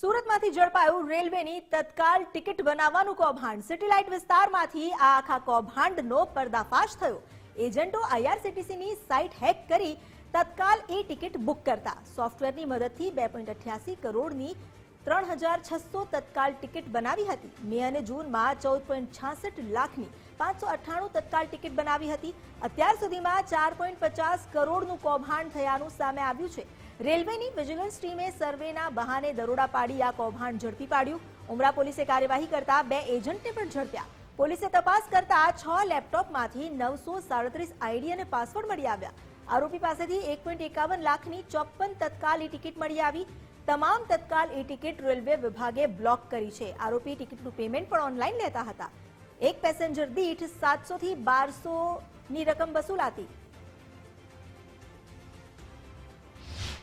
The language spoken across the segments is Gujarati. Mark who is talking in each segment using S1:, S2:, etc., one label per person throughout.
S1: સુરતમાંથી ઝડપાયું રેલવેની તત્કાલ ટિકિટ બનાવવાનું કૌભાંડ. સિટીલાઇટ વિસ્તારમાંથી આ આખા કૌભાંડનો પર્દાફાશ થયો. એજન્ટો આઈઆરસીટીસીની સાઇટ હેક કરી તત્કાલ એ ટિકિટ બુક કરતા. સોફ્ટવેરની મદદથી બે પોઈન્ટ અઠ્યાસી કરોડની ત્રણ હજાર છસો તત્કાલ ટિકિટ બનાવી હતી. મે અને જૂનમાં ચૌદ પોઈન્ટ છાસઠ લાખની પાંચસો અઠ્ઠાણું તત્કાલ ટિકિટ બનાવી હતી. અત્યાર સુધીમાં ચાર પોઈન્ટ પચાસ કરોડનું કૌભાંડ થયાનું સામે આવ્યું છે. રેલવેની વિજિલન્સ ટીમે સર્વેના બહાને દરોડા પાડી આ કૌભાંડ ઝડપી પાડ્યું. ઉમરા પોલીસે કાર્યવાહી કરતા બે એજન્ટને પણ ઝડપ્યા. પોલીસે તપાસ કરતા છ લેપટોપમાંથી નવસો સાડત્રીસ આઈડી અને પાસવર્ડ મળી આવ્યા. આરોપી પાસેથી એક પોઈન્ટ એકાવન લાખની ચોપ્પન તત્કાલ ઈ ટિકિટ મળી આવી. તમામ તત્કાલ ઈ ટિકિટ રેલવે વિભાગે બ્લોક કરી છે. આરોપી ટિકિટનું પેમેન્ટ પણ ઓનલાઈન લેતા હતા. એક પેસેન્જર દીઠ સાતસો થી બારસો ની રકમ વસૂલાતી.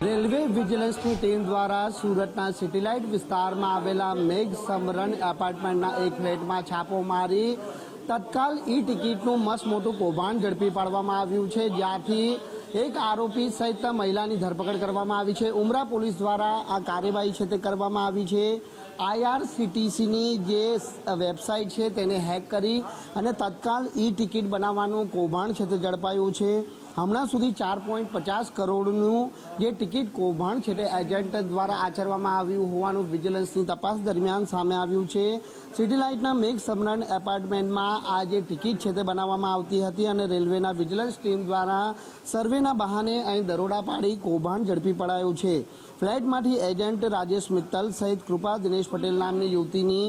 S2: રેલવે વિજિલન્સની ટીમ દ્વારા સુરતના સિટીલાઇટ વિસ્તારમાં આવેલા મેઘ સમરણ એપાર્ટમેન્ટના એક ફ્લેટમાં છાપો મારી તત્કાલ ઈ ટિકિટનું મસ્ત મોટું કૌભાંડ ઝડપી પાડવામાં આવ્યું છે. જ્યાંથી એક આરોપી સહિત મહિલાની ધરપકડ કરવામાં આવી છે. ઉમરા પોલીસ દ્વારા આ કાર્યવાહી છે તે કરવામાં આવી છે. આઈઆરસીટીસીની જે વેબસાઇટ છે તેને હેક કરી અને તત્કાલ ઈ ટિકિટ બનાવવાનું કૌભાંડ છે તે ઝડપાયું છે. હમણાં સુધી ચાર પોઈન્ટ પચાસ કરોડનું જે ટિકિટ કૌભાંડ છે તે એજન્ટ દ્વારા આચરવામાં આવ્યું હોવાનું વિજિલન્સની તપાસ દરમિયાન સામે આવ્યું છે. સિટી લાઇટના મેઘ સમરણ એપાર્ટમેન્ટમાં આ જે ટિકિટ છે તે બનાવવામાં આવતી હતી અને રેલવેના વિજિલન્સ ટીમ દ્વારા સર્વેના બહાને અહીં દરોડા પાડી કૌભાંડ ઝડપી પડાયું છે. ફ્લેટમાંથી એજન્ટ રાજેશ મિત્તલ સહિત કૃપા દિનેશ પટેલ નામની યુવતીની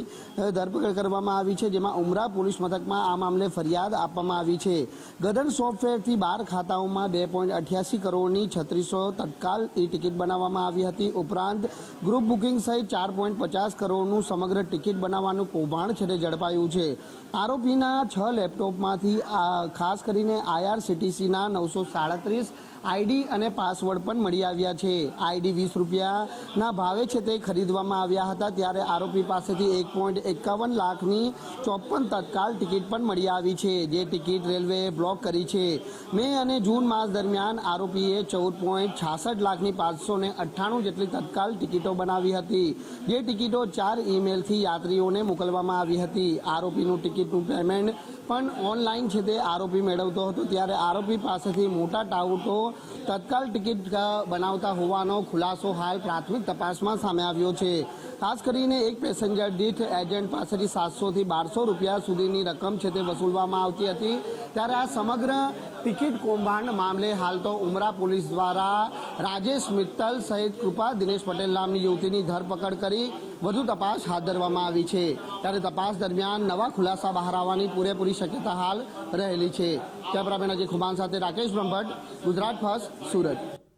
S2: ધરપકડ કરવામાં આવી છે, જેમાં ઉમરા પોલીસ મથકમાં આ મામલે ફરિયાદ આપવામાં આવી છે. ગદન સોફ્ટવેરથી બાર ખાતાઓમાં બે પોઈન્ટ અઠ્યાસી કરોડની છત્રીસો તત્કાલ ઈ ટિકિટ બનાવવામાં આવી હતી. ઉપરાંત, ગ્રુપ બુકિંગ સહિત ચાર પોઈન્ટ પચાસ કરોડનું સમગ્ર ટિકિટ બનાવવાનું કૌભાંડ છે તે ઝડપાયું છે. આરોપીના છ લેપટોપમાંથી ખાસ કરીને આઈઆરસીટીસીના નવસો સાડત્રીસ આઈડી અને પાસવર્ડ પણ મળી આવ્યા છે. આઈડી વીસ રૂપિયાના ભાવે છે તે ખરીદવામાં આવ્યા હતા ત્યારે આરોપી પાસેથી એક પોઈન્ટ એકાવન લાખની ચોપન તત્કાલ ટિકિટ પણ મળી આવી છે, જે ટિકિટ રેલવેએ બ્લોક કરી છે. મે અને જૂન માસ દરમિયાન આરોપીએ ચૌદ પોઈન્ટ છાસઠ લાખની પાંચસો ને અઠ્ઠાણું જેટલી તત્કાલ ટિકિટો બનાવી હતી, જે ટિકિટો ચાર ઈમેલથી યાત્રીઓને મોકલવામાં આવી હતી. આરોપીનું ટિકિટનું પેમેન્ટ પણ ઓનલાઈન છે તે આરોપી મેળવતો હતો, ત્યારે આરોપી પાસેથી મોટા ટાઉટો તત્કાલ ટિકિટ બનાવતા હોવાનો ખુલાસો હાલ પ્રાથમિક તપાસમાં સામે આવ્યો છે. ખાસ કરીને એક પેસેન્જર દીઠ એજન્ટ પાસેથી સાતસોથી બારસો રૂપિયા સુધીની રકમ છે તે વસૂલવામાં આવતી હતી. ત્યારે આ સમગ્ર ટિકિટ કૌભાંડ મામલે હાલ તો ઉમરા પોલીસ દ્વારા રાજેશ મિત્તલ સહિત કૃપા દિનેશ પટેલ નામની યુવતીની ધરપકડ કરી વધુ તપાસ હાથ ધરવામાં આવી છે. ત્યારે તપાસ દરમિયાન નવા ખુલાસા બહાર આવવાની પૂરેપૂરી શક્યતા હાલ રહેલી છે. કેમેરામેન અજય ખુમાન સાથે રાકેશ બ્રહ્મભટ્ટ, ગુજરાત ફર્સ્ટ, સુરત.